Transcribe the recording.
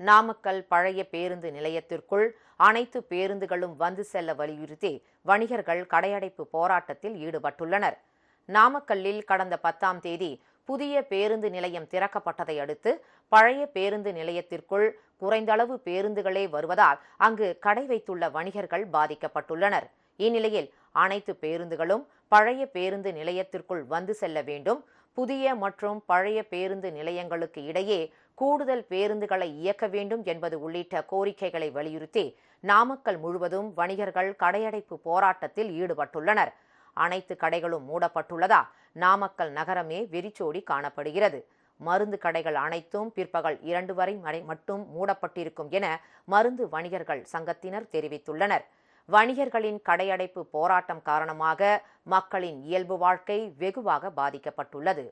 நாமக்கல் பழைய பேருந்து நிலையத்திற்குள் அனைத்து பேருந்துகளும் வந்து செல்ல வலியுறுத்தி வணிகர்கள் கடையடைப்பு போராட்டத்தில் ஈடுபட்டுள்ளனர். நாமக்கல்லில் கடந்த பத்தாம் தேதி புதிய பேருந்து நிலையம் திறக்கப்பட்டதை அடுத்து பழைய பேருந்து நிலையத்திற்குள் குறைந்தளவு பேருந்துகளே வருவதால் அங்கு கடை வைத்துள்ள வணிகர்கள் பாதிக்கப்பட்டுள்ளனர். இந்நிலையில் அனைத்து பேருந்துகளும் பழைய பேருந்து நிலையத்திற்குள் வந்து செல்ல வேண்டும். புதிய மற்றும் பழைய பேருந்து நிலையங்களுக்கு இடையே கூடுதல் பேருந்துகளை இயக்க வேண்டும் என்பது உள்ளிட்ட கோரிக்கைகளை வலியுறுத்தி நாமக்கல் முழுவதும் வணிகர்கள் கடையடைப்பு போராட்டத்தில் ஈடுபட்டுள்ளனர். அனைத்து கடைகளும் மூடப்பட்டுள்ளதா? நாமக்கல் நகரமே வெறிச்சோடி காணப்படுகிறது. மருந்து கடைகள் அனைத்தும் பிற்பகல் இரண்டு வரை மட்டும் மூடப்பட்டிருக்கும் என மருந்து வணிகர்கள் சங்கத்தினர் தெரிவித்துள்ளனர். வணிகர்களின் கடையடைப்பு போராட்டம் காரணமாக மக்களின் இயல்பு வாழ்க்கை வெகுவாக பாதிக்கப்பட்டுள்ளது.